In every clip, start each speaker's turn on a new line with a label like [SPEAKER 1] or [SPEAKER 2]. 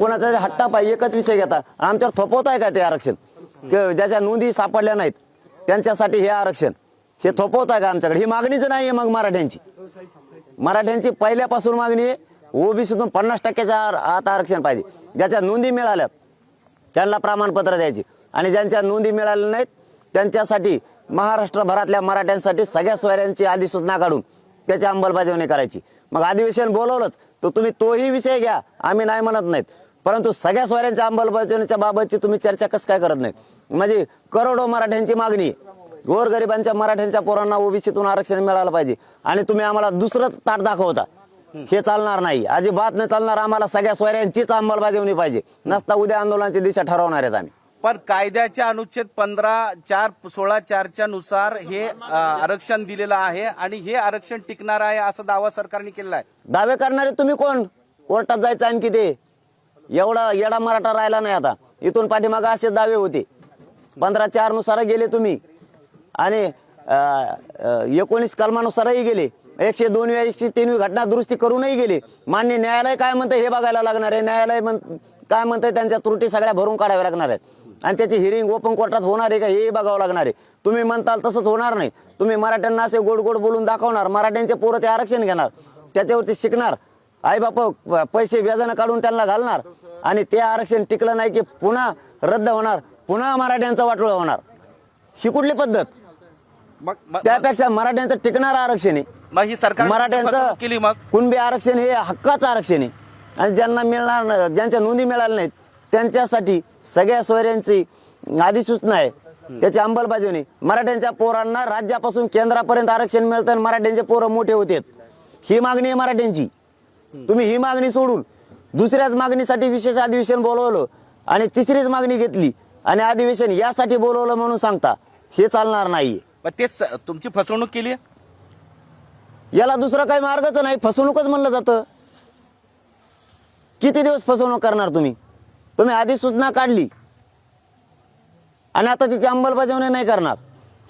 [SPEAKER 1] कोणाचा तरी हट्टा पाहिजे एकच विषय घेता. आमच्यावर थोपवत आहे का ते आरक्षण? ज्याच्या नोंदी सापडल्या नाहीत त्यांच्यासाठी हे आरक्षण. हे थोपवत आहे का आमच्याकडे? ही मागणीच नाही आहे मग मराठ्यांची. मराठ्यांची पहिल्यापासून मागणी आहे ओबीसीतून पन्नास टक्क्याच्या आता आरक्षण पाहिजे. ज्याच्या नोंदी मिळाल्या त्यांना प्रमाणपत्र द्यायची. आणि ज्यांच्या नोंदी मिळाल्या नाहीत त्यांच्यासाठी महाराष्ट्रभरातल्या मराठ्यांसाठी सगळ्या सोयऱ्यांची अधिसूचना काढून त्याची अंमलबजावणी करायची. मग अधिवेशन बोलवलंच तर तुम्ही तोही विषय घ्या. आम्ही नाही म्हणत नाहीत. परंतु सगळ्या सोयऱ्यांच्या अंमलबजावणीच्या बाबतची तुम्ही चर्चा कसं काय करत नाहीत? म्हणजे करोडो मराठ्यांची मागणी. गोरगरिबांच्या मराठ्यांच्या पोरांना ओबीसीतून आरक्षण मिळालं पाहिजे. आणि तुम्ही आम्हाला दुसरं ताट दाखवता. हे चालणार नाही. अजिबात नाही चालणार आम्हाला सगळ्या सोयऱ्यांचीच अंमलबजावणी पाहिजे. नसता उद्या आंदोलनाची दिशा ठरवणार आहेत आम्ही.
[SPEAKER 2] पण कायद्याच्या अनुच्छेद पंधरा चार सोळा चारच्या नुसार हे आरक्षण दिलेलं आहे आणि हे आरक्षण टिकणार आहे असा दावा सरकारने केलेला आहे.
[SPEAKER 1] दावे करणारे तुम्ही कोण? कोर्टात जायचं आणखी ते. एवढा येडा मराठा राहिला नाही आता. इथून पाठीमागं असे दावे होते. पंधरा चारनुसार गेले तुम्ही. आणि एकोणीस कलमानुसारही गेले. एकशे दोन एकशे तीन घटना दुरुस्ती करूनही गेले. मान्य न्यायालय काय म्हणतं हे बघायला लागणार आहे. न्यायालय म्हण काय म्हणतंय त्यांच्या त्रुटी सगळ्या भरून काढाव्या लागणार आहेत. आणि त्याची हिरिंग ओपन कोर्टात होणार आहे का हे बघावं लागणार आहे. तुम्ही म्हणताल तसंच होणार नाही. तुम्ही मराठ्यांना असे गोड गोड बोलून दाखवणार. मराठ्यांचे पोरं ते आरक्षण घेणार. त्याच्यावरती शिकणार. आई बाप पैसे व्याजानं काढून त्यांना घालणार. आणि ते आरक्षण टिकलं नाही की पुन्हा रद्द होणार पुन्हा मराठ्यांचं वाटोळं होणार. ही कुठली पद्धत?
[SPEAKER 2] मग
[SPEAKER 1] त्यापेक्षा मराठ्यांचं टिकणारं आरक्षण आहे.
[SPEAKER 2] मग ही सरकार
[SPEAKER 1] मराठ्यांचं
[SPEAKER 2] केली मग?
[SPEAKER 1] कुणबी आरक्षण हे हक्काचं आरक्षण आहे. आणि ज्यांना मिळणार ज्यांच्या नोंदी मिळाल्या नाहीत त्यांच्यासाठी सगळ्या सोयऱ्यांची अधिसूचना आहे. त्याची अंमलबजावणी मराठ्यांच्या पोरांना राज्यापासून केंद्रापर्यंत आरक्षण मिळतं आणि मराठ्यांचे पोरं मोठे होतेत. ही मागणी आहे मराठ्यांची. तुम्ही ही मागणी सोडून दुसऱ्याच मागणीसाठी विशेष अधिवेशन बोलवलं आणि तिसरीच मागणी घेतली आणि अधिवेशन यासाठी बोलवलं म्हणून सांगता हे चालणार
[SPEAKER 2] मग तेच तुमची फसवणूक केली
[SPEAKER 1] याला दुसरा काही मार्गच नाही फसवणूकच म्हणलं जातं. किती दिवस फसवणूक करणार तुम्ही? तुम्ही आधी सूचना काढली. आणि आता तिची अंमलबजावणी नाही करणार.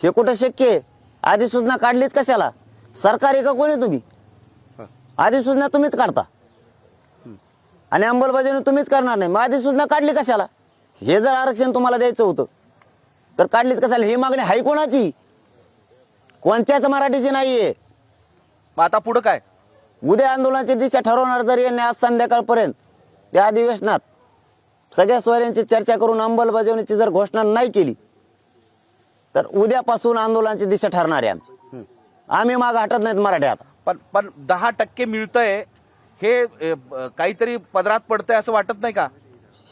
[SPEAKER 1] हे कुठं शक्य आहे? आधी सूचना काढलीच कशाला? सरकारी का कोणी तुम्ही? आधी सूचना तुम्हीच काढता. आणि अंमलबजावणी तुम्हीच करणार नाही. मग आधी सूचना काढली कशाला? हे जर आरक्षण तुम्हाला द्यायचं होतं तर काढलीच कशाला? ही मागणी हाय कोणाची? कोणत्याच मराठीची नाहीये.
[SPEAKER 2] मग आता पुढं काय?
[SPEAKER 1] उद्या आंदोलनाची दिशा ठरवणार जर यांनी आज संध्याकाळपर्यंत त्या अधिवेशनात सगळ्या सोयऱ्यांची चर्चा करून अंमलबजावणीची जर घोषणा नाही केली तर उद्यापासून आंदोलनाची दिशा ठरणार आहे आमची. आम्ही माग हटत नाहीत मराठी आता
[SPEAKER 2] पण पण दहा टक्के मिळतंय हे ब- काहीतरी पदरात पडतंय असं वाटत नाही का?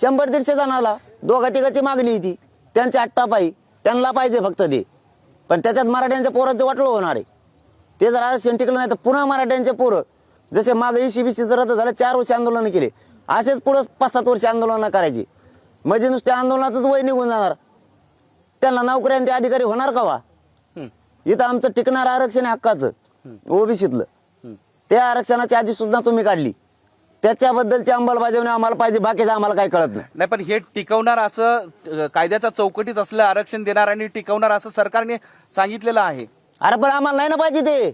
[SPEAKER 1] शंभर दीडशे जणाला दोघा तिघाची मागणी आहे ती त्यांच्या अट्टापायी त्यांना पाहिजे फक्त ते. पण त्याच्यात मराठ्यांच्या पोरांचं वाटलं होणार आहे. ते जर आरक्षण टिकलं नाही तर पुन्हा मराठ्यांचे पोरं जसे माग इशी बिशी रद्द झालं चार वर्ष आंदोलन केले. असेच पुढं पाच सात वर्ष आंदोलन करायची. म्हणजे नुसत्या आंदोलनातच वय निघून जाणार. त्यांना नोकऱ्या ते अधिकारी होणार का वा. इथं आमचं टिकणार आरक्षण हक्काचं. ओबीसीतलं. त्या आरक्षणाची आधी सुद्धा तुम्ही काढली. त्याच्याबद्दलची अंमलबजावणी आम्हाला पाहिजे बाकीचं आम्हाला काही कळत नाही.
[SPEAKER 2] नाही पण हे टिकवणार असं कायद्याच्या चौकटीत असलं आरक्षण देणार आणि टिकवणार असं सरकारने सांगितलेलं आहे.
[SPEAKER 1] अरे पण आम्हाला नाही ना पाहिजे ते.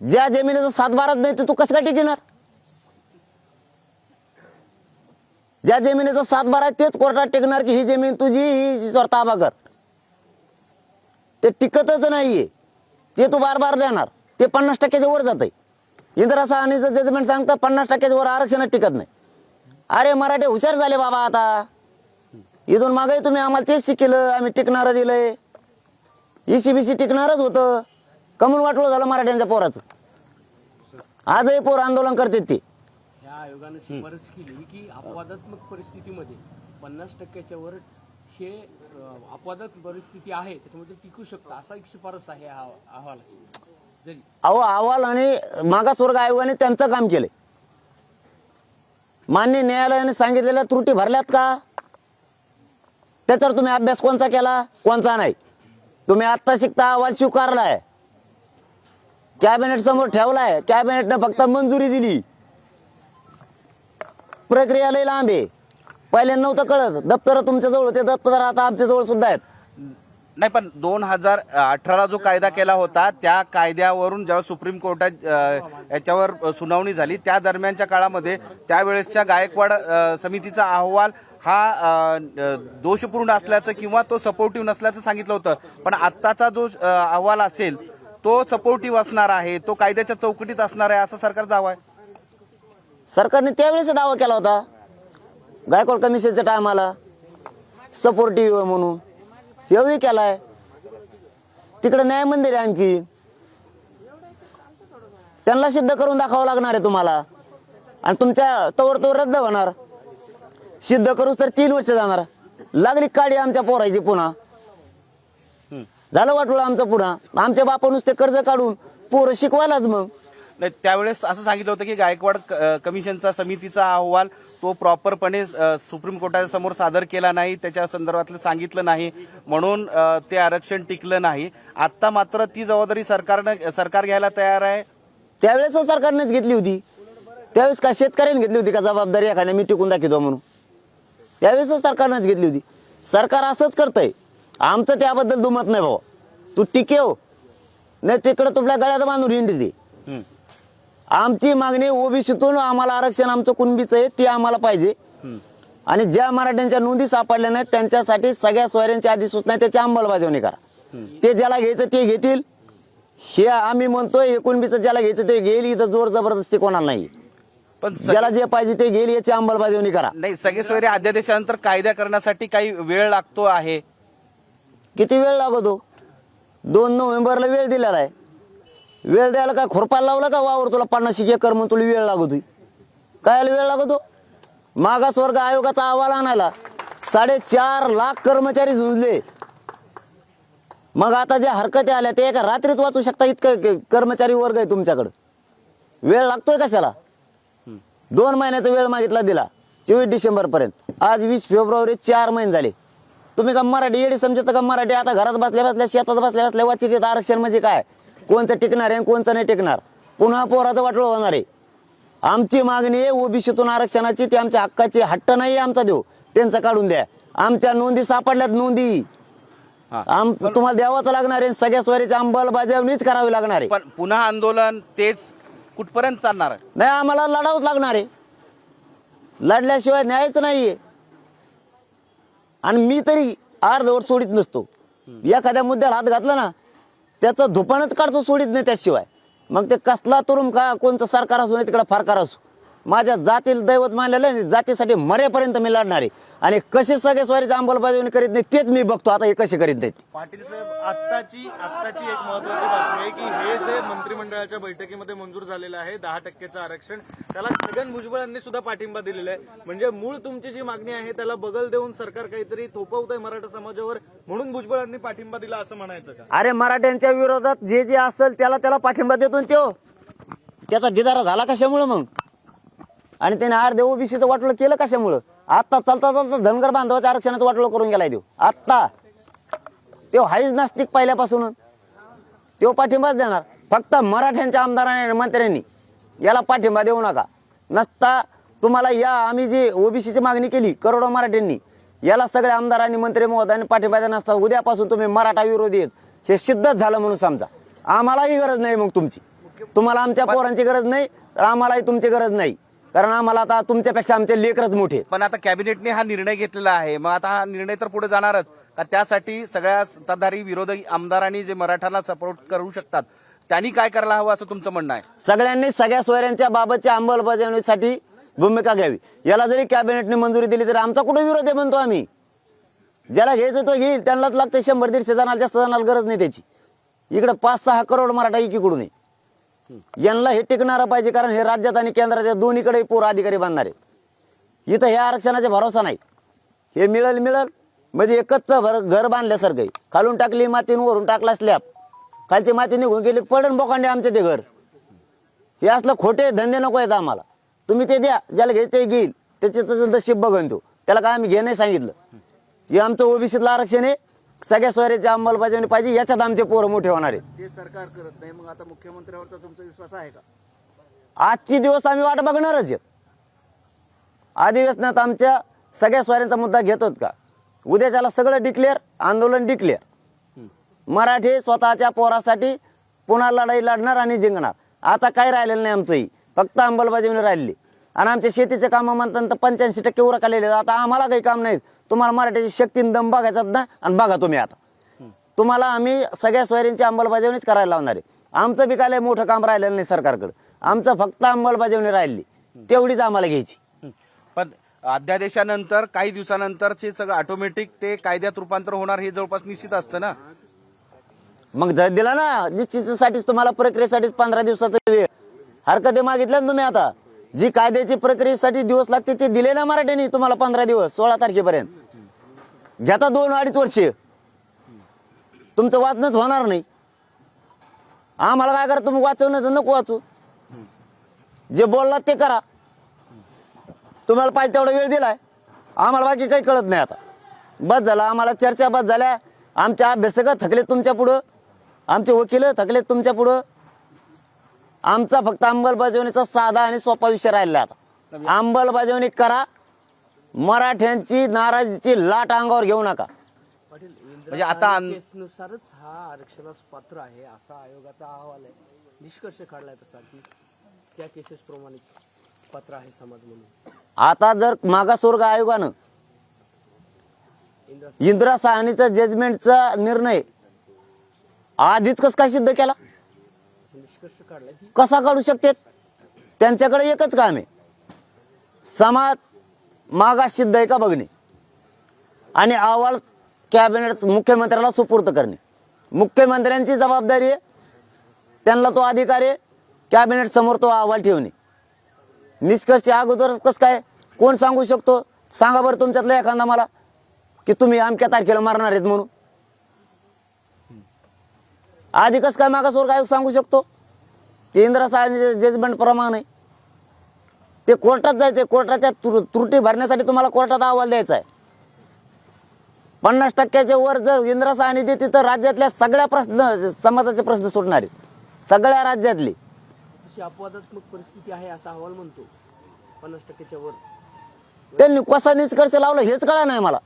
[SPEAKER 1] ज्या जमिनीचा सातबाराच नाही ते तू कसं काय टिकणार? ज्या जमिनीचा सातबारा आहे तेच कोर्टात टिकणार की ही जमीन तुझी ही स्वतः कर ते टिकतच नाहीये. ते तू बार बार देणार. ते पन्नास टक्क्याच्या वर जात आहे इंदिरा सहानीचं जजमेंट सांगतं पन्नास टक्क्याच्या वर आरक्षणात टिकत नाही. अरे मराठे हुशार झाले बाबा आता. इथून मागे तुम्ही आम्हाला तेच शिकलं आम्ही टिकणारं दिलंय. इसी बिसी टिकणारच होतं. कमून वाटलं झालं मराठ्यांच्या पोराचं. आजही पोर आंदोलन करतात ते.
[SPEAKER 3] आयोगानं शिफारस केली की अपवादात्मक परिस्थितीमध्ये पन्नास टक्क्याच्या वर हे अपवादात परिस्थिती आहे त्याच्यामध्ये टिकू शकतं असा एक शिफारस आहे हा
[SPEAKER 1] अहो अहवाल आणि मागासवर्ग आयोगाने त्यांचं काम केलंय. मान्य न्यायालयाने सांगितलेल्या त्रुटी भरल्यात का? त्याच्यावर तुम्ही अभ्यास कोणचा केला कोणचा नाही? तुम्ही आत्ता शिकता अहवाल स्वीकारलाय. कॅबिनेट समोर ठेवलाय कॅबिनेटनं फक्त मंजुरी दिली. प्रक्रिया लई लांब आहे. पहिल्यांदा नव्हतं कळत. दप्तर तुमच्या जवळ होते दप्तर आता आमच्या जवळ सुद्धा आहेत.
[SPEAKER 2] नाही पण दोन हजार अठराला जो कायदा केला होता त्या कायद्यावरून जेव्हा सुप्रीम कोर्टात याच्यावर सुनावणी झाली त्या दरम्यानच्या काळामध्ये त्यावेळेसच्या गायकवाड समितीचा अहवाल हा दोषपूर्ण असल्याचं किंवा तो सपोर्टिव्ह नसल्याचं सांगितलं होतं. पण आत्ताचा जो अहवाल असेल तो सपोर्टिव्ह असणार आहे तो कायद्याच्या चौकटीत असणार आहे असं सरकारचा दावा आहे.
[SPEAKER 1] सरकारने त्यावेळेस दावा केला होता. गायकवाड कमिशनच्या टायमाला? सपोर्टिव्ह म्हणून. हेही केलाय. तिकडे न्याय मंदिर आहे आणखी. त्यांना सिद्ध करून दाखवावं लागणार आहे तुम्हाला. आणि तुमच्या तोवर तो रद्द होणार. सिद्ध करूच तर तीन वर्ष जाणार. लागली काडी आमच्या पोरायची पुन्हा. झालं वाटलं आमचं पुन्हा. आमच्या बापानुस ते कर्ज काढून पोरं शिकवायलाच मग.
[SPEAKER 2] नाही त्यावेळेस असं सांगितलं होतं की गायकवाड कमिशनचा समितीचा अहवाल तो प्रॉपरपणे सुप्रीम कोर्टाच्या समोर सादर केला नाही त्याच्या संदर्भातलं सांगितलं नाही म्हणून ते आरक्षण टिकलं नाही. आता मात्र ती जबाबदारी सरकारनं सरकार घ्यायला तयार आहे.
[SPEAKER 1] त्यावेळेस सरकारनेच घेतली होती. त्यावेळेस काय शेतकऱ्याने घेतली होती का जबाबदारी एखाद्या मी टिकून दाखवतो म्हणून? त्यावेळेस सरकारनेच घेतली होती. सरकार असंच करतंय. आमचं त्याबद्दल दुमत नाही भाऊ तू टिकेव नाही तिकडं तुला गळ्यात बांधून हिंडी दे
[SPEAKER 2] हम्म.
[SPEAKER 1] आमची मागणी ओबीसीतून आम्हाला आरक्षण आमचं कुणबीचं आहे ते आम्हाला पाहिजे. आणि ज्या मराठ्यांच्या नोंदी सापडल्या नाहीत त्यांच्यासाठी सगळ्या सोयऱ्यांची अधिसूचना त्याची अंमलबजावणी करा. ते ज्याला घ्यायचं ते घेतील. हे आम्ही म्हणतोय एकुणबीचं ज्याला घ्यायचं ते घेईल इथं जोर जबरदस्ती कोणाला नाही.
[SPEAKER 2] पण
[SPEAKER 1] ज्याला जे पाहिजे ते घेईल याची अंमलबजावणी करा.
[SPEAKER 2] नाही सगळे सोयरे अध्यादेशानंतर कायदा करण्यासाठी काही वेळ लागतो आहे?
[SPEAKER 1] किती वेळ लागतो? दोन नोव्हेंबरला वेळ दिलेला आहे. वेळ द्यायला काय खुरपायला लावला का? वावर तुला पन्नास एकर म्हणून तुला वेळ लागतो काय वेळ लागतो? मागासवर्ग आयोगाचा अहवाल आणायला साडेचार लाख कर्मचारी झुंजले. मग आता ज्या हरकती आल्या ते एका रात्रीत वाचू शकता इतकं कर्मचारी वर्ग आहे तुमच्याकडं. वेळ लागतोय कशाला? दोन महिन्याचा वेळ मागितला दिला चोवीस डिसेंबर पर्यंत. आज वीस फेब्रुवारी चार महिने झाले. तुम्ही का मराठी एडी समजता का मराठी? आता घरात बसल्या बसल्या शेतात बसल्या बसल्या वाचित आरक्षण म्हणजे काय? कोणचं टिकणार आहे कोणचं नाही टिकणार. पुन्हा पोराचं वाटलं होणार आहे. आमची मागणी आहे ओबीसीतून आरक्षणाची ती आमच्या हक्काची हट्ट नाही आमचा देऊ त्यांचं काढून द्या. आमच्या नोंदी सापडल्यात नोंदी. आम तुम्हाला द्यावाच लागणार आहे सगळ्या स्वारीची अंमलबजावणीच करावी लागणार आहे.
[SPEAKER 2] पण पुन्हा आंदोलन तेच कुठपर्यंत चालणार आहे?
[SPEAKER 1] नाही आम्हाला लढावंच लागणार आहे. लढल्याशिवाय न्यायच नाहीये. आणि मी तरी अर्धवट सोडित नसतो. एखाद्या मुद्द्याला हात घातला ना त्याचं धुपानच काढतो सोडित नाही त्याशिवाय. मग ते कसला तरुण का कोणचं सरकार असो नाही तिकडं फारकार असो. माझ्या जातील दैवत मानलेलं आहे जातीसाठी मरेपर्यंत मी लढणार. आहे आणि कसे सगळे स्वारीची अंमलबजावणी करीत नाही तेच मी बघतो. आता हे कसे करीत नाहीत.
[SPEAKER 4] पाटील साहेब आत्ताची आत्ताची एक महत्वाची बातमी आहे की हे जे मंत्रिमंडळाच्या बैठकीमध्ये मंजूर झालेलं आहे दहा टक्केचं आरक्षण त्याला छगन भुजबळ यांनी सुद्धा पाठिंबा दिलेला आहे. म्हणजे मूळ तुमची जी मागणी आहे त्याला बगल देऊन सरकार काहीतरी थोपवत आहे मराठा समाजावर म्हणून भुजबळ यांनी पाठिंबा दिला असं म्हणायचं का?
[SPEAKER 1] अरे मराठ्यांच्या विरोधात जे जे असेल त्याला त्याला पाठिंबा देतो ना त्यो. त्याचा दिदारा झाला कशामुळं मग? आणि त्याने अर्धे ओबीसीचं वाटलं केलं कशामुळं? आत्ता चालता चालता धनगर बांधवाच्या आरक्षणाचं वाटलं करून गेलाय देऊ आत्ता. तो हाईच नास्तिक पहिल्यापासून. तो पाठिंबाच देणार. फक्त मराठ्यांच्या आमदारांनी आणि मंत्र्यांनी याला पाठिंबा देऊ नका. नसता तुम्हाला या आम्ही जी ओबीसीची मागणी केली करोडो मराठ्यांनी याला सगळ्या आमदारांनी मंत्री महोदयांनी पाठिंबा देणार नसता. उद्यापासून तुम्ही मराठा विरोधी आहेत. हे सिद्धच झालं म्हणून समजा. आम्हालाही गरज नाही मग तुमची. तुम्हाला आमच्या पोरांची गरज नाही तर आम्हालाही तुमची गरज नाही. कारण आम्हाला आता तुमच्यापेक्षा आमचे लेकरच मोठे.
[SPEAKER 2] पण आता कॅबिनेटने हा निर्णय घेतलेला आहे. मग आता हा निर्णय तर पुढे जाणारच. का त्यासाठी सगळ्या सत्ताधारी विरोधी आमदारांनी जे मराठांना सपोर्ट करू शकतात त्यांनी काय करायला हवं असं तुमचं म्हणणं आहे?
[SPEAKER 1] सगळ्यांनी सगळ्या सोयऱ्यांच्या बाबतच्या अंमलबजावणीसाठी भूमिका घ्यावी. याला जरी कॅबिनेटने मंजुरी दिली तरी आमचा कुठे विरोध आहे म्हणतो आम्ही? ज्याला घ्यायचं तो घेईल. त्यांनाच लागते शंभर दीडशे जणाला जास्त जणाला गरज नाही त्याची. इकडे पाच सहा करोड मराठा एकीकडून आहे. यांना हे टिकणारं पाहिजे कारण हे राज्यात आणि केंद्रात या दोन्हीकडे पूर अधिकारी बांधणार आहेत. इथं हे आरक्षणाचा भरोसा नाही हे मिळल मिळल. म्हणजे एकच भर घर बांधल्यासारखं आहे. खालून टाकली माती वरून टाकला स्लॅब खालची माती निघून गेली पडण बोकांडे आमचे ते घर. हे असलं खोटे धंदे नको आहेत आम्हाला. तुम्ही ते द्या ज्याला घ्यायचं ते घेईल. त्याचे तसं नशीब बघन तो. त्याला काय आम्ही घे नाही सांगितलं. हे आमचं ओबीसीतलं आरक्षण आहे. सगळ्या सोयऱ्याची अंमलबजावणी पाहिजे याच्यात आमचे पोरं मोठे होणार आहेत.
[SPEAKER 5] ते सरकार करत नाही मग आता मुख्यमंत्र्यावरचा तुमचा विश्वास आहे का?
[SPEAKER 1] आजची दिवस आम्ही वाट बघणारच आहेत. अधिवेशनात आमच्या सगळ्या स्वाऱ्यांचा मुद्दा घेतोत का? उद्याच्याला सगळं डिक्लेअर आंदोलन डिक्लेअर मराठी स्वतःच्या पोरासाठी पुन्हा लढाई लढणार आणि जिंकणार. आता काय राहिलेलं नाही आमचंही फक्त अंमलबजावणी राहिली आणि आमच्या शेतीचे कामं म्हणतात तर पंच्याऐंशी टक्के उरकलेले. आता आम्हाला काही काम नाही तुम्हाला मराठीची शक्ती दम बघायचा ना आणि बघा तुम्ही आता. तुम्हाला आम्ही सगळ्या सोयरींची अंमलबजावणीच करायला लावणार आहे. आमचं बी काय मोठं काम राहिलेलं नाही सरकारकडं. आमचं फक्त अंमलबजावणी राहिली. तेवढीच आम्हाला घ्यायची.
[SPEAKER 2] पण अध्यादेशानंतर काही दिवसानंतरचे सगळं ऑटोमॅटिक ते कायद्यात रूपांतर होणार हे जवळपास निश्चित असतं ना?
[SPEAKER 1] मग जर दिला ना निश्चितीसाठीच तुम्हाला प्रक्रियेसाठीच पंधरा दिवसाचा वेळ. हरकती मागितल्या ना तुम्ही आता. जी कायद्याची प्रक्रियेसाठी दिवस लागते ते दिले ना मराठ्यांनी तुम्हाला पंधरा दिवस सोळा तारखेपर्यंत. घेता दोन अडीच वर्षे. तुमचं वाचनच होणार नाही. आम्हाला काय करा तुम्ही वाचवणं तर नको वाचू. जे बोललात ते करा. तुम्हाला पाहिजे तेवढा वेळ दिलाय. आम्हाला बाकी काही कळत नाही आता. बस झाला आम्हाला चर्चा बस झाल्या. आमच्या अभ्यासक थकले तुमच्या पुढं. आमचे वकील थकले तुमच्या पुढं. आमचा फक्त अंमलबजावणीचा साधा आणि सोपा विषय राहिला आता. अंमलबजावणी करा. मराठ्यांची नाराजीची लाट अंगावर घेऊ नका.
[SPEAKER 3] पाटील
[SPEAKER 2] म्हणजे आता
[SPEAKER 3] केसनुसारच हा आरक्षणास पात्र आहे असा आयोगाचा अहवाल आहे. निष्कर्ष काढलाय तसा की त्या केसेस प्रमाणे पात्र आहे समाज म्हणून.
[SPEAKER 1] आता जर मागासवर्ग आयोगानं
[SPEAKER 3] इंदिरा
[SPEAKER 1] इंदिरा साहनीचा जजमेंटचा निर्णय आधीच कस काय सिद्ध केला?
[SPEAKER 3] निष्कर्ष काढलाय की
[SPEAKER 1] कसा काढू शकते? त्यांच्याकडे एकच काम आहे. समाज मागास सिद्ध आहे का बघणे? आणि अहवाल कॅबिनेट मुख्यमंत्र्याला सुपूर्त करणे. मुख्यमंत्र्यांची जबाबदारी आहे. त्यांना तो अधिकार आहे. कॅबिनेट समोर तो अहवाल ठेवणे. निष्कर्ष अगोदरच कसं काय? कोण सांगू शकतो? सांगा बरं तुमच्यातला एखादा मला की तुम्ही अमक्या तारखेला मारणार आहेत म्हणून. आधी कसं काय मागासवर काय सांगू शकतो? की इंदिरा साहेब जजमेंट प्रमाण आहे. ते कोर्टात जायचंय. कोर्टाच्या त्रुटी त्रुटी भरण्यासाठी तुम्हाला कोर्टात अहवाल द्यायचा आहे पन्नास टक्क्याच्या वर जर इंदिरा साहनी देते तर राज्यातल्या सगळ्या प्रश्न समाजाचे प्रश्न सुटणार आहेत. सगळ्या राज्यातले.
[SPEAKER 3] तशी अपवादात्मक परिस्थिती आहे असा अहवाल म्हणतो. पन्नास टक्क्याच्या वर.
[SPEAKER 1] त्यांनी कसा निष्कर्ष लावला हेच कळा नाही मला.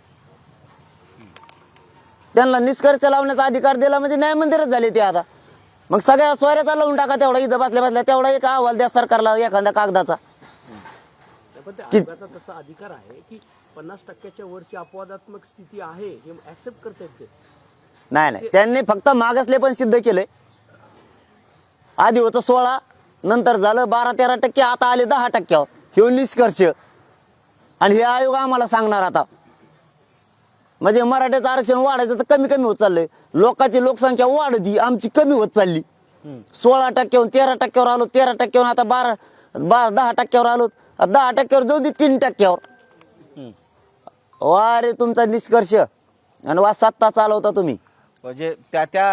[SPEAKER 1] त्यांना निष्कर्ष लावण्याचा अधिकार दिला म्हणजे न्याय मंदिरच झाले ते आता. मग सगळ्या सोयऱ्याचा लावून टाका तेवढा इथं बसल्या बसल्या तेवढा एक अहवाल द्या सरकारला एखाद्या कागदाचा. की-
[SPEAKER 3] तसा अधिकार आहे की पन्नास टक्क्याच्या वरची अपवादात्मक स्थिती आहे हे ऍक्सेप्ट करतायत ते.
[SPEAKER 1] नाही नाही. त्यांनी फक्त मागासले पण सिद्ध केले. आधी होतं सोळा नंतर झालं बारा तेरा टक्के आता आले दहा टक्क्यावर. हे निष्कर्ष. आणि हे आयोग आम्हाला सांगणार आता. म्हणजे मराठ्याचं आरक्षण वाढायचं तर कमी कमी होत चाललंय. लोकांची लोकसंख्या वाढती आमची कमी होत चालली. सोळा टक्क्यावरून तेरा टक्क्यावर आलो तेरा टक्क्यावरून आता बारा बारा दहा टक्क्यावर आलो. दहा टक्क्यावर जाऊ दे तीन टक्क्यावर. वा रे तुमचा निष्कर्ष. आणि वा सत्ता चालवता तुम्ही.
[SPEAKER 2] म्हणजे त्या त्या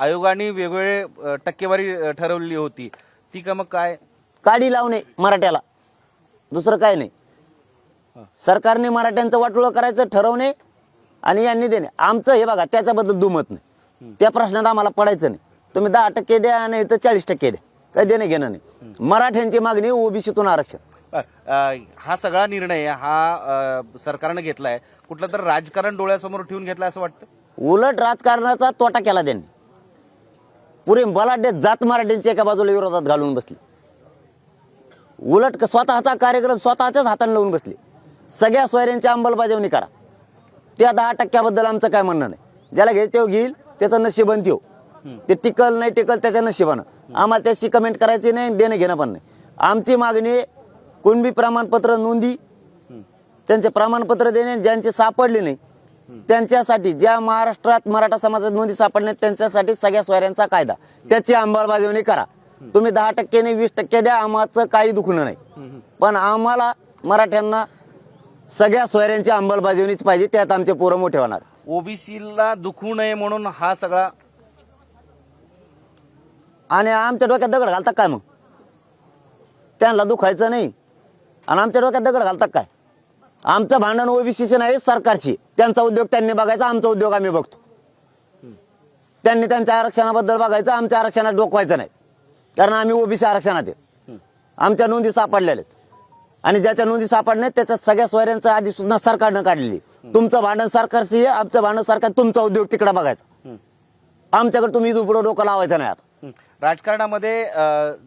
[SPEAKER 2] आयोगाने वेगवेगळे टक्केवारी अं, ठरवलेली होती. ती का मग काय?
[SPEAKER 1] काडी लावणे मराठ्याला. दुसरं काय नाही. सरकारने मराठ्यांचं वाटोळं करायचं ठरवणे आणि यांनी देणे. आमचं हे बघा त्याच्याबद्दल दुमत नाही. त्या प्रश्नात आम्हाला पडायचं नाही. तुम्ही दहा टक्के द्या नाही तर चाळीस टक्के द्या. काही देणं घेणं नाही. मराठ्यांची मागणी ओबीसीतून आरक्षण.
[SPEAKER 2] अं, हा सगळा निर्णय हा अं, सरकारनं घेतलाय. कुठलं तर राजकारण डोळ्यासमोर ठेवून घेतलाय असं वाटतं?
[SPEAKER 1] उलट राजकारणाचा तोटा केला त्यांनी. पुरे बलाढ्य जात मराठ्यांची एका बाजूला विरोधात घालून बसली. उलट क- स्वतःचा कार्यक्रम स्वतःच्याच हाताने लावून बसले. सगळ्या सोयऱ्यांची अंमलबजावणी करा. त्या दहा टक्क्याबद्दल आमचं काय म्हणणं नाही. ज्याला घ्यायचं तेव्हा घेईल त्याचं नशिबन त्यो ते टिकल नाही टिकल त्याच्या नशिबानं. आम्हाला त्याची कमेंट करायची नाही देणं घेणं पण नाही. आमची मागणी कुणबी प्रमाणपत्र नोंदी त्यांचे प्रमाणपत्र देणे ज्यांचे सापडले नाही त्यांच्यासाठी ज्या महाराष्ट्रात मराठा समाजात नोंदी सापडल्या त्यांच्यासाठी सगळ्या सोयऱ्यांचा कायदा. त्याची अंमलबजावणी करा. तुम्ही दहा टक्क्याने वीस टक्के द्या आम्हाचं काही दुखणं नाही. पण आम्हाला मराठ्यांना सगळ्या सोयऱ्यांची अंमलबजावणीच पाहिजे त्यात आमचे पोरं मोठे होणार.
[SPEAKER 2] ओबीसीला दुखू नये म्हणून हा सगळा
[SPEAKER 1] आणि आमच्या डोक्यात दगड घालतात काय मग? त्यांना दुखायचं नाही. आणि आमच्या डोक्यात दगड घालतात काय? आमचं भांडण ओबीसीचे नाही सरकारची. त्यांचा उद्योग त्यांनी बघायचा आमचा उद्योग आम्ही बघतो. त्यांनी त्यांच्या आरक्षणाबद्दल बघायचं आमच्या आरक्षणात डोकवायचं नाही. कारण आम्ही ओबीसी आरक्षणात आहेत आमच्या नोंदी सापडलेल्या आहेत. आणि ज्याच्या नोंदी सापडल्या आहेत, त्याच्या सगळ्या सोयऱ्यांचं आधी सुद्धा सरकारनं काढलेली तुमचं भांडण सरकारशी आहे आमचं भांडण सरकार तुमचा उद्योग तिकडे बघायचा. आमच्याकडे तुम्ही पुढे डोकं लावायचं नाही आता.
[SPEAKER 2] राजकारणामध्ये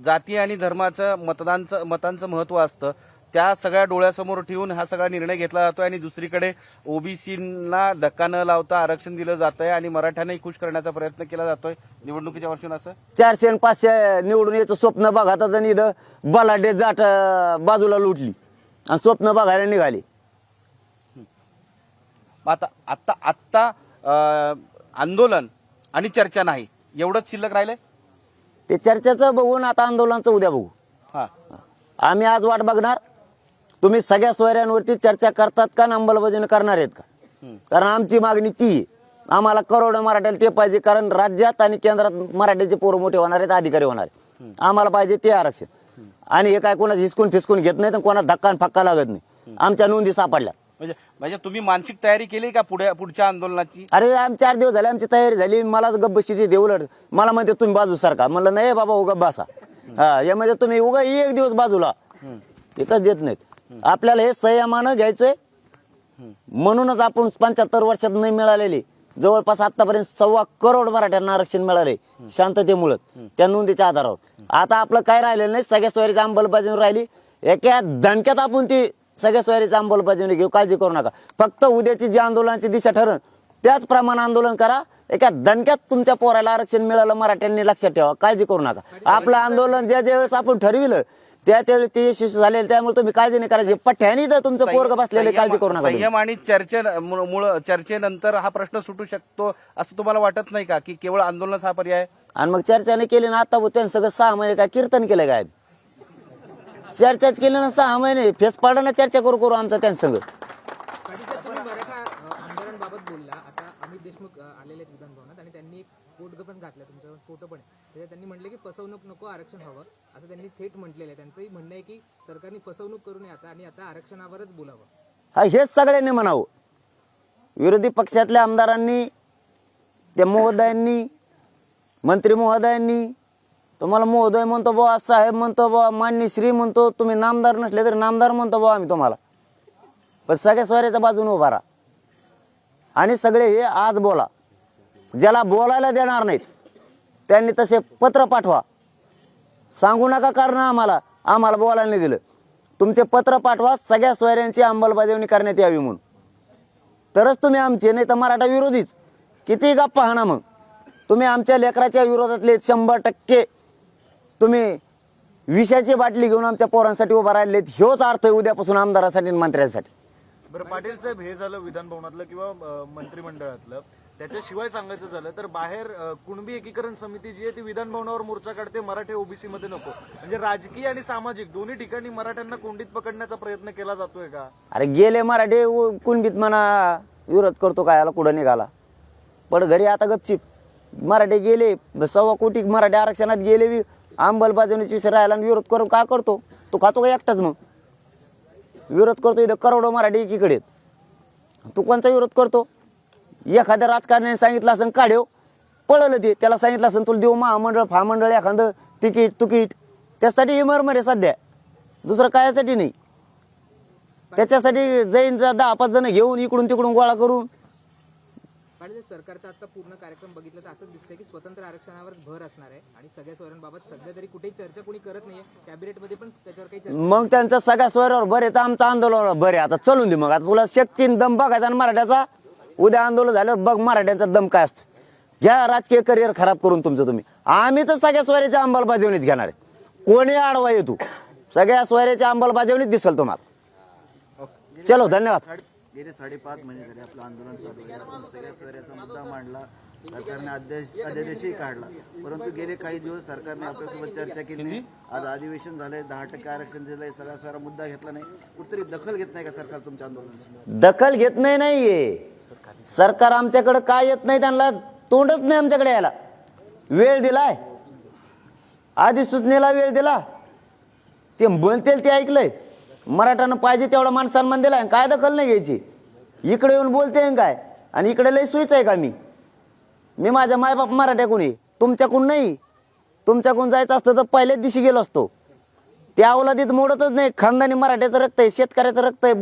[SPEAKER 2] जाती आणि धर्माचं मतदानचं मतांचं महत्त्व असतं. त्या सगळ्या डोळ्यासमोर ठेवून हा सगळा निर्णय घेतला जातोय आणि दुसरीकडे ओबीसीना धक्का न लावता आरक्षण दिलं जातंय आणि मराठ्यांनाही खुश करण्याचा प्रयत्न केला जातोय. निवडणुकीच्या वर्षून असं
[SPEAKER 1] चारशे आणि पाचशे निवडून यायचं स्वप्न बघा तर आणि इथं बलाढ्य जाट बाजूला लुटली. आणि स्वप्न बघायला निघाली.
[SPEAKER 2] आता आत्ता आत्ता आंदोलन आणि चर्चा नाही. एवढंच शिल्लक राहिलंय?
[SPEAKER 1] ते चर्चेचं बघून आता आंदोलनाचं उद्या बघू.
[SPEAKER 2] हा.
[SPEAKER 1] आम्ही आज वाट बघणार. तुम्ही सगळ्या सोयऱ्यांवरती चर्चा करतात का आणि अंमलबजावणी करणार आहेत का? कारण आमची मागणी ती आहे. आम्हाला करोड मराठ्याला ते पाहिजे कारण राज्यात आणि केंद्रात मराठ्याचे पोरं मोठे होणार आहेत अधिकारी होणार आहेत. आम्हाला पाहिजे ते आरक्षण. आणि हे काय कोणाचं हिसकून फिसकून घेत नाही तर कोणाला धक्का फक्का लागत नाही. आमच्या नोंदी सापडल्या.
[SPEAKER 2] म्हणजे म्हणजे तुम्ही मानसिक तयारी केली का पुढे पुढच्या आंदोलनाची?
[SPEAKER 1] अरे आम चार दिवस झाले आमची तयारी झाली. मला गब्बशी ती देवलट मला म्हणते तुम्ही बाजू सारखा म्हणलं नाही बाबा उगा बसा. हा यामध्ये तुम्ही उगा एक दिवस बाजूला. एकच देत नाहीत. आपल्याला हे संयमानं घ्यायचंय. म्हणूनच आपण पंच्याहत्तर वर्षात नाही मिळालेले. जवळपास आतापर्यंत सव्वा करोड मराठ्यांना आरक्षण मिळाले शांततेमुळं त्या नोंदीच्या आधारावर. आता आपलं काय राहिलेलं नाही सगळ्या सोयरीची अंमलबजावणी राहिली. एका दणक्यात आपण ती सगळ्या सोयरीची अंमलबजावणी घेऊ काळजी करू नका. फक्त उद्याची जी आंदोलनाची दिशा ठरण त्याचप्रमाणे आंदोलन करा. एका दणक्यात तुमच्या पोराला आरक्षण मिळालं मराठ्यांनी लक्षात ठेवा. काळजी करू नका. आपलं आंदोलन ज्या ज्या वेळेस आपण ठरविलं त्या त्यावेळी ते यशस्वी झालेलं त्यामुळे तुम्ही काळजी नाही करायची. पठ्यानी तर तुमचं पोरग बसलेले काळजी करू नका.
[SPEAKER 2] संयम आणि चर्चे मुळे चर्चेनंतर हा प्रश्न सुटू शकतो असं तुम्हाला वाटत नाही का की केवळ आंदोलनच हा पर्याय?
[SPEAKER 1] आणि मग चर्चाने केली ना आता त्यांनी सगळं सहा महिने काय कीर्तन केलं काय चर्चाच केली ना सहा महिने. फेस पाडाना चर्चा करू करू आमचं त्यांच्या संग
[SPEAKER 6] पाटील साहेब, तुम्ही मराठा अ, आमदारांबाबत बोलला. आता अमित देशमुख अ, आलेले आहेत विधानभवनात आणि त्यांनी एक पोटग पण घातलं तुमच्यावर फोटो पण. आहे त्याच्यात त्यांनी म्हटलं की फसवणूक नको आरक्षण हवं असं त्यांनी थेट म्हटलेलं आहे. त्यांचंही म्हणणं आहे की सरकारने फसवणूक करू नये आता आणि आता आरक्षणावरच बोलावं.
[SPEAKER 1] हा हेच सगळ्यांनी म्हणावं. विरोधी पक्षातल्या आमदारांनी त्या महोदयांनी मंत्री महोदयांनी तुम्हाला महोदय म्हणतो बुवा साहेब म्हणतो बुवा मान्य श्री म्हणतो तुम्ही नामदार नसले तरी नामदार म्हणतो बुवा आम्ही तुम्हाला. पण सगळ्या स्वाऱ्याच्या बाजूने उभा राहा. आणि सगळे हे आज बोला. ज्याला बोलायला देणार नाहीत त्यांनी तसे पत्र पाठवा. सांगू नका कारण आम्हाला आम्हाला बोलायला नाही दिलं. तुमचे पत्र पाठवा सगळ्या सोयऱ्यांची अंमलबजावणी करण्यात यावी म्हणून. तरच तुम्ही आमचे नाही तर मराठा विरोधीच. किती गप्पा हाणा मग. तुम्ही आमच्या लेकराच्या विरोधातले शंभर टक्के तुम्ही विषयाची बाटली घेऊन आमच्या पोरांसाठी उभा राहिलेत ह्योच अर्थ आहे उद्यापासून आमदारासाठी आणि मंत्र्यांसाठी.
[SPEAKER 4] बरं पाटील साहेब हे झालं विधानभवनातलं किंवा अं, मंत्रिमंडळातलं. त्याच्याशिवाय सांगायचं झालं तर बाहेर अं, कुणबी एकीकरण समिती जी आहे ती विधानभवनावर मोर्चा काढते मराठे ओबीसी मध्ये नको. म्हणजे राजकीय आणि सामाजिक दोन्ही ठिकाणी मराठ्यांना कोंडीत पकडण्याचा प्रयत्न केला जातोय का?
[SPEAKER 1] अरे गेले मराठे उ- कुणबीत म्हणा विरोध करतो काय याला कुठं निघाला? पण घरी आता गपचिप. मराठे गेले सव्वा कोटी मराठी आरक्षणात गेले बी अंमलबजावणीची विषय राहिला आणि विरोध करून का करतो? तो खातो का एकटाच मग? विरोध करतो इथं करोडो मराठी एकीकडे तू कोणचा विरोध करतो? एखाद्या राजकारण्याने सांगितलं असं काढेव हो. पळलं ते त्याला सांगितलं असं तुला देऊ महामंडळ फामंडळ एखादं तिकीट तुकीट. त्यासाठी इमरमर आहे सध्या दुसरं कायासाठी नाही. त्याच्यासाठी जैन दहा पाच जण घेऊन इकडून तिकडून गोळा करून
[SPEAKER 6] पाटील साहेब, सरकारचा आजचा पूर्ण कार्यक्रम बघितला तर असं दिसतंय की स्वतंत्र आरक्षणावर भर असणार आहे आणि सगळ्या सोयऱ्यांबाबत सध्या तरी कुठेही चर्चा कोणी करत नाहीये. कॅबिनेटमध्ये पण त्याच्यावर काही चर्चा
[SPEAKER 1] मग त्यांचा सगळ्या स्वरावर भर येतं आमचं आंदोलन आहे. आता चलून दे मग. आता तुला शक्तीन दम बघायचा आणि मराठ्याचा उद्या आंदोलन झालं बघ मराठ्यांचा दम काय असतो. घ्या राजकीय करिअर खराब करून तुमचं तुम्ही. आम्ही तर सगळ्या स्वराच्या अंमलबजावणीत घेणार आहे. कोणी आडवा येतो? सगळ्या स्वराच्या अंमलबजावणीत दिसेल तुम्हाला. चलो धन्यवाद.
[SPEAKER 5] गेले साडेपाच महिने झाले आपलं आंदोलन चालू आहे. आपण सगळ्या सोयऱ्याचा मुद्दा मांडला सरकारने अध्यादेश अध्यादेशही काढला. परंतु गेले काही दिवस सरकारने आपल्यासोबत चर्चा केली नाही. आज अधिवेशन झालंय दहा टक्के आरक्षण दिलंय सगळा सोयरा मुद्दा घेतला नाही. कुठतरी दखल घेत नाही का सरकार तुमच्या आंदोलनाची?
[SPEAKER 1] दखल घेत नाही नाहीये सरकार आमच्याकडे काय येत नाही त्यांना तोंडच नाही आमच्याकडे यायला. वेळ दिलाय. आधी सूचनेला वेळ दिला. ते म्हणतील ते ऐकलंय. मराठानं पाहिजे तेवढा मान सन्मान दिलाय काय दखल नाही घ्यायची? इकडे येऊन बोलते काय? आणि इकडे लय सुईच आहे का मी? मी माझ्या मायबाप मराठ्याकडून आहे. तुमच्याकडून नाही. तुमच्याकडून जायचं असतं तर पहिल्याच दिवशी गेलो असतो. त्या अवलादीत मोडतच नाही. खानदानी मराठ्याचं रक्त आहे शेतकऱ्याचं रक्त आहे.